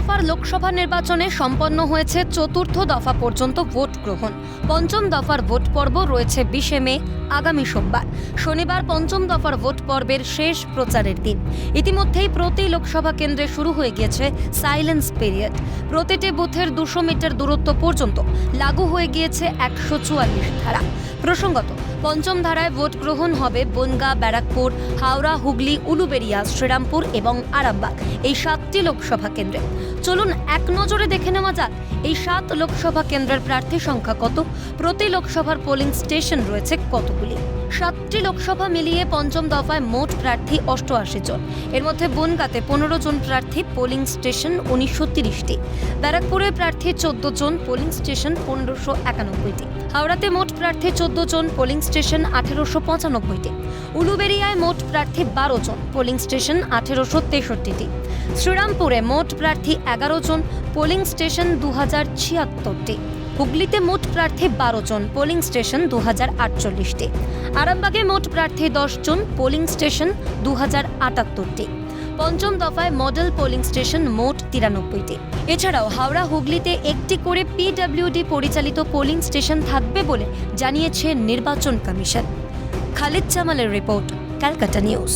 দফার লোকসভা নির্বাচনে সম্পন্ন হয়েছে চতুর্থ দফা পর্যন্ত ভোট গ্রহণ। পঞ্চম দফার ভোট পর্ব রয়েছে বিশে মে, আগামী সোমবার। শনিবার পঞ্চম দফার ভোট পর্বের শেষ প্রচারের দিন। ইতিমধ্যেই প্রতি লোকসভা কেন্দ্রে শুরু হয়ে গিয়েছে সাইলেন্স পিরিয়ড। প্রতিটি বুথের দুশো মিটার দূরত্ব পর্যন্ত লাগু হয়ে গিয়েছে একশো চুয়াল্লিশ ধারা। প্রসঙ্গত পঞ্চম ধারায় ভোট গ্রহণ হবে বনগা, ব্যারাকপুর, হাওড়া, হুগলি উলুবেড়িয়া শ্রীরামপুর এবং আরামবাগ, এই সাতটি লোকসভা কেন্দ্রে। চলুন এক নজরে দেখে নেওয়া যাক, এই সাত লোকসভা কেন্দ্রের প্রার্থী সংখ্যা কত, প্রতি লোকসভার পোলিং স্টেশন রয়েছে কতগুলি? সাতটি লোকসভা মিলিয়ে পঞ্চম দফায় মোট প্রার্থী অষ্টআশি জন। এর মধ্যে বনগাঁতে পনেরো জন প্রার্থী, পোলিং স্টেশন উনিশশো তিরিশটি। ব্যারাকপুরে প্রার্থী চোদ্দ জন, পোলিং স্টেশন পনেরোশো একানব্বইটি। হাওড়াতে মোট প্রার্থী চোদ্দ জন, পোলিং স্টেশন আঠেরোশো পঁচানব্বইটি উলুবেরিয়ায় মোট প্রার্থী বারো জন, পোলিং স্টেশন আঠেরোশো তেষট্টিটি শ্রীরামপুরে মোট প্রার্থী এগারো জন, পোলিং স্টেশন দু হাজার ছিয়াত্তরটি হুগলিতে মোট প্রার্থী বারো জন, পোলিং স্টেশন দু হাজার আটচল্লিশটি আরামবাগে মোট প্রার্থী দশ জন, পোলিং স্টেশন দু হাজার আটাত্তরটি পঞ্চম দফায় মডেল পোলিং স্টেশন মোট তিরানব্বইটি। এছাড়াও হাওড়া হুগলিতে একটি করে পিডব্লিউডি পরিচালিত পোলিং স্টেশন থাকবে বলে জানিয়েছে নির্বাচন কমিশন। খালিদ জামালের রিপোর্ট, ক্যালকাটা নিউজ।